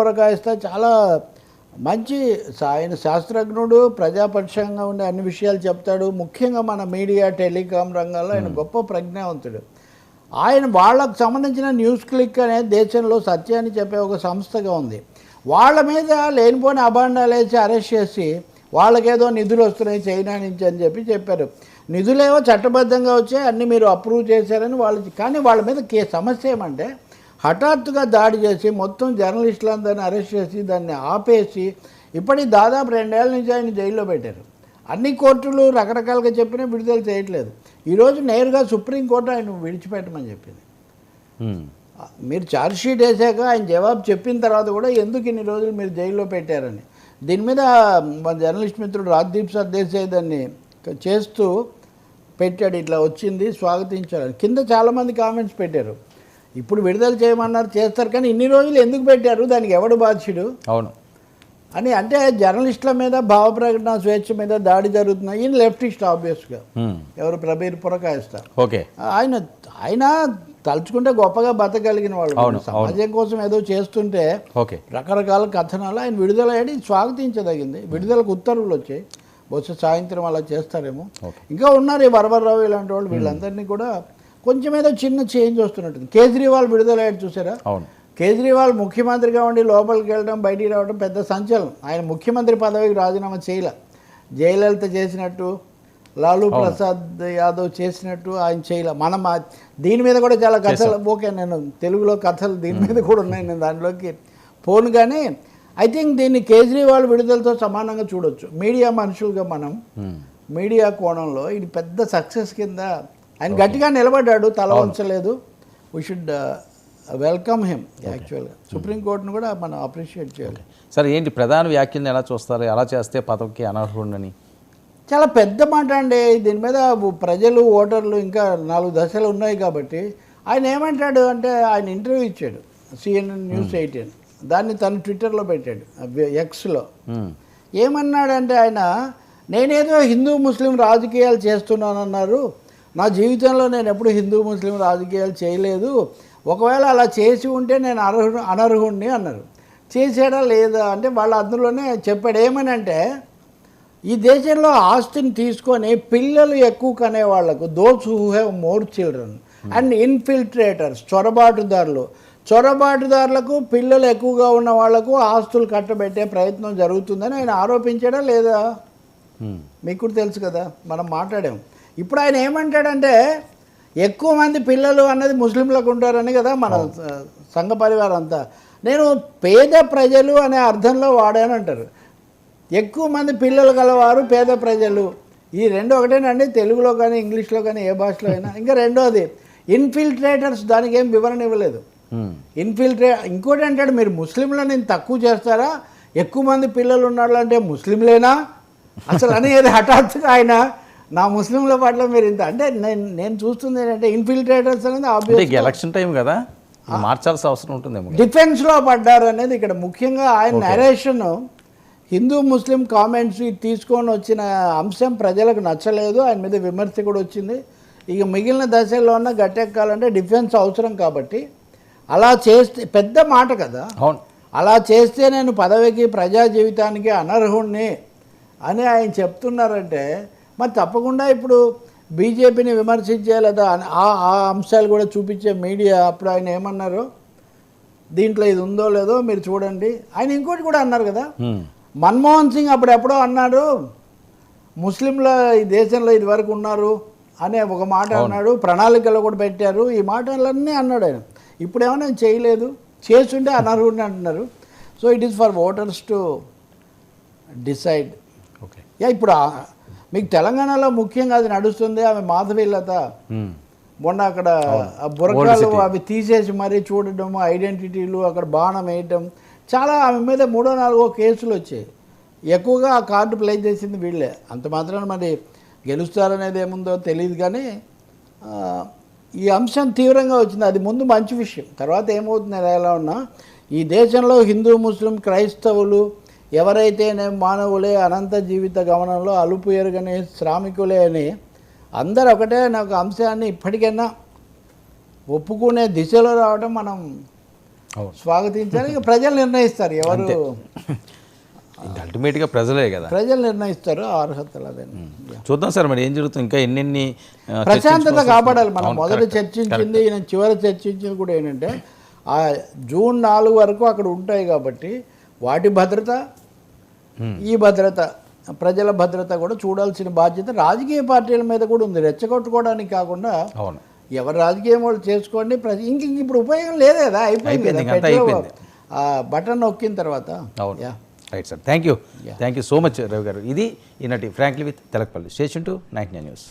పురకాయిస్తా చాలా మంచి ఆయన శాస్త్రజ్ఞుడు ప్రజాపక్షంగా ఉండే అన్ని విషయాలు చెప్తాడు. ముఖ్యంగా మన మీడియా టెలికాం రంగాల్లో ఆయన గొప్ప ప్రజ్ఞావంతుడు. ఆయన వాళ్ళకు సంబంధించిన న్యూస్ క్లిక్ అనే దేశంలో సత్యాన్ని చెప్పే ఒక సంస్థగా ఉంది. వాళ్ళ మీద లేనిపోని అభాండాలు వేసి అరెస్ట్ చేసి వాళ్ళకేదో నిధులు వస్తున్నాయి చైనా నుంచి అని చెప్పి చెప్పారు. నిధులేవో చట్టబద్ధంగా వచ్చాయి అన్ని మీరు అప్రూవ్ చేశారని వాళ్ళు కానీ వాళ్ళ మీద కే సమస్య ఏమంటే హఠాత్తుగా దాడి చేసి మొత్తం జర్నలిస్టులందరినీ అరెస్ట్ చేసి దాన్ని ఆపేసి ఇప్పటికి దాదాపు రెండేళ్ళ నుంచి ఆయన జైల్లో పెట్టారు. అన్ని కోర్టులు రకరకాలుగా చెప్పినా విడుదల చేయట్లేదు. ఈరోజు నేరుగా సుప్రీంకోర్టు ఆయన విడిచిపెట్టమని చెప్పింది. మీరు ఛార్జ్ షీట్ వేసాక ఆయన జవాబు చెప్పిన తర్వాత కూడా ఎందుకు ఇన్ని రోజులు మీరు జైల్లో పెట్టారని. దీని మీద మన జర్నలిస్ట్ మిత్రుడు రాజ్దీప్ సర్దేశాయ్ దాన్ని చేస్తూ పెట్టాడు. ఇట్లా వచ్చింది స్వాగతించాలని కింద చాలామంది కామెంట్స్ పెట్టారు. ఇప్పుడు విడుదల చేయమన్నారు చేస్తారు కానీ ఇన్ని రోజులు ఎందుకు పెట్టారు? దానికి ఎవడు బాధ్యుడు? అవును. అని అంటే జర్నలిస్టుల మీద భావ ప్రకటన స్వేచ్ఛ మీద దాడి జరుగుతున్నాయి. ఈయన లెఫ్టిస్ట్ ఆబ్వియస్గా. ఎవరు? ప్రబీర్ పురకాయిస్తారు. ఓకే. ఆయన ఆయన తలుచుకుంటే గొప్పగా బతకగలిగిన వాళ్ళు. సమాజం కోసం ఏదో చేస్తుంటే రకరకాల కథనాలు ఆయన విడుదల అయ్యి స్వాగతించదగింది. విడుదలకు ఉత్తర్వులు వచ్చాయి. బహుశా సాయంత్రం అలా చేస్తారేమో. ఇంకా ఉన్నారు ఈ వరవరరావు ఇలాంటి వాళ్ళు. వీళ్ళందరినీ కూడా కొంచెం ఏదో చిన్న చేంజ్ వస్తున్నట్టుంది. కేజ్రీవాల్ విడుదల అయ్యాడు చూసారా? అవును. కేజ్రీవాల్ ముఖ్యమంత్రిగా ఉండి లోపలికి వెళ్ళడం బయటికి రావడం పెద్ద సంచలనం. ఆయన ముఖ్యమంత్రి పదవికి రాజీనామా చేయలే. జయలలిత చేసినట్టు లాలూ ప్రసాద్ యాదవ్ చేసినట్టు ఆయన చేయలే. మనం దీని మీద కూడా చాలా కథలు ఓకే నేను తెలుగులో కథలు దీని మీద కూడా ఉన్నాయి నేను దానిలోకి పోను కానీ ఐ థింక్ దీన్ని కేజ్రీవాల్ విడుదలతో సమానంగా చూడొచ్చు. మీడియా మనుషులుగా మనం. మీడియా కోణంలో ఇది పెద్ద సక్సెస్ కింద ఆయన గట్టిగా నిలబడ్డాడు తల వంచలేదు. వీ షుడ్ వెల్కమ్ హిమ్ యాక్చువల్గా సుప్రీంకోర్టును కూడా మనం అప్రిషియేట్ చేయాలి. సరే ఏంటి ప్రధాన వ్యాఖ్యలను ఎలా చూస్తారు? ఎలా చేస్తే పదవికి అనర్హుడని? చాలా పెద్ద మాట అండి. దీని మీద ప్రజలు ఓటర్లు ఇంకా నాలుగు దశలు ఉన్నాయి కాబట్టి ఆయన ఏమంటాడు అంటే ఆయన ఇంటర్వ్యూ ఇచ్చాడు సిఎన్ఎన్ న్యూస్ ఎయిటీన్ దాన్ని తను ట్విట్టర్లో పెట్టాడు ఎక్స్లో ఉమ్. ఏమన్నాడంటే ఆయన నేనేదో హిందూ ముస్లిం రాజకీయాలు చేస్తున్నానన్నారు నా జీవితంలో నేను ఎప్పుడు హిందూ ముస్లిం రాజకీయాలు చేయలేదు. ఒకవేళ అలా చేసి ఉంటే నేను అర్హు అనర్హుణ్ణి అన్నారు. చేసాడా లేదా అంటే వాళ్ళ అందులోనే చెప్పాడు. ఏమని అంటే ఈ దేశంలో ఆస్తిని తీసుకొని పిల్లలు ఎక్కువ కనే వాళ్ళకు those who have more children and infiltrators చొరబాటుదారులు. చొరబాటుదారులకు పిల్లలు ఎక్కువగా ఉన్న వాళ్ళకు ఆస్తులు కట్టబెట్టే ప్రయత్నం జరుగుతుందని ఆయన ఆరోపించాడా లేదా? ఉమ్. మీకు కూడా తెలుసు కదా మనం మాట్లాడాం. ఇప్పుడు ఆయన ఏమంటాడంటే ఎక్కువ మంది పిల్లలు అన్నది ముస్లింలకు ఉంటారని కదా మన సంఘ పరివారం అంతా. నేను పేద ప్రజలు అనే అర్థంలో వాడానంటారు ఎక్కువ మంది పిల్లలు గలవారు పేద ప్రజలు. ఈ రెండు ఒకటేనండి తెలుగులో కానీ ఇంగ్లీష్లో కానీ ఏ భాషలో అయినా. ఇంకా రెండోది ఇన్ఫిల్ట్రేటర్స్ దానికి ఏం వివరణ ఇవ్వలేదు. ఇన్ఫిల్ట్రే ఇంకోటి అంటాడు మీరు ముస్లింలను నేను తక్కువ చేస్తారా? ఎక్కువ మంది పిల్లలు ఉన్నాడు అంటే ముస్లింలేనా? అసలు అనేది హఠాత్తుగా ఆయన నా ముస్లింల పట్ల మీరు ఇంత అంటే నేను నేను చూస్తుంది ఏంటంటే ఇన్ఫిల్ట్రేటర్స్ అనేది ఎలక్షన్ టైం కదా. మార్చాల్సిన అవసరం ఉంటుందేమో డిఫెన్స్లో పడ్డారు అనేది ఇక్కడ ముఖ్యంగా ఆయన నరేషన్ హిందూ ముస్లిం కామెంట్స్ తీసుకొని వచ్చిన అంశం ప్రజలకు నచ్చలేదు. ఆయన మీద విమర్శ కూడా వచ్చింది. ఇక మిగిలిన దశల్లో ఉన్న గట్టెక్కాలంటే డిఫెన్స్ అవసరం కాబట్టి అలా చేస్తే పెద్ద మాట కదా. అవును. అలా చేస్తే నేను పదవికి ప్రజా జీవితానికి అనర్హుణ్ణి అని ఆయన చెప్తున్నారంటే మరి తప్పకుండా ఇప్పుడు బీజేపీని విమర్శించే లేదా ఆ ఆ అంశాలు కూడా చూపించే మీడియా అప్పుడు ఆయన ఏమన్నారు? దీంట్లో ఇది ఉందో లేదో మీరు చూడండి. ఆయన ఇంకోటి కూడా అన్నారు కదా. మన్మోహన్ సింగ్ అప్పుడు ఎప్పుడో అన్నాడు ముస్లింల ఈ దేశంలో ఇది వరకు ఉన్నారు అనే ఒక మాట అన్నాడు ప్రణాళికలో కూడా పెట్టారు. ఈ మాటలన్నీ అన్నాడు ఆయన. ఇప్పుడేమో నేను చేయలేదు. చేస్తుంటే అనర్హుడిని అంటున్నారు. So it is for voters to decide okay yeah ఇప్పుడు మీకు తెలంగాణలో ముఖ్యంగా అది నడుస్తుంది. ఆమె మాధవీలత. మొన్న అక్కడ బురకాలు. అవి తీసేసి మరీ చూడడం ఐడెంటిటీలు అక్కడ బాణం వేయటం చాలా ఆమె మీద మూడో నాలుగో కేసులు వచ్చాయి. ఎక్కువగా ఆ కార్డు ప్లే చేసింది వీళ్ళే. అంత మాత్రాన మరి గెలుస్తారనేది ఏముందో తెలియదు కానీ ఈ అంశం తీవ్రంగా వచ్చింది. అది ముందు మంచి విషయం. తర్వాత ఏమవుతుంది ఎలా ఉన్నా ఈ దేశంలో హిందూ ముస్లిం క్రైస్తవులు ఎవరైతే నే- మానవులే అనంత జీవిత గమనంలో అలుపు ఎరుగని శ్రామికులే అని అందరు ఒకటే నాకు అంశాన్ని ఇప్పటికైనా ఒప్పుకునే దిశలో రావడం మనం. స్వాగతించాలి. ప్రజలు నిర్ణయిస్తారు. ఎవరు అల్టిమేట్గా ప్రజలే కదా. ప్రజలు నిర్ణయిస్తారు. అర్హతలు అదే. చూద్దాం సార్ మరి ఏం జరుగుతుంది? ఇంకా ఎన్నెన్ని ప్రశాంతత కాపాడాలి మనం. మొదట. చర్చించింది ఈయన చివరి చర్చించింది కూడా ఏంటంటే ఆ జూన్ నాలుగు వరకు అక్కడ ఉంటాయి కాబట్టి వాటి భద్రత? ఈ భద్రత. ప్రజల భద్రత కూడా చూడాల్సిన బాధ్యత రాజకీయ పార్టీల మీద కూడా ఉంది. రెచ్చగొట్టుకోవడానికి కాకుండా అవును. ఎవరు రాజకీయం వాళ్ళు చేసుకోండి. ఇంక ఇప్పుడు ఉపయోగం లేదు కదా? అయిపోయింది బటన్ నొక్కిన తర్వాత. అవును. Right sir. Thank you. Thank you so much Ravi garu. ఇది ఈనాటి frankly with Telakapalli. Station tonight news.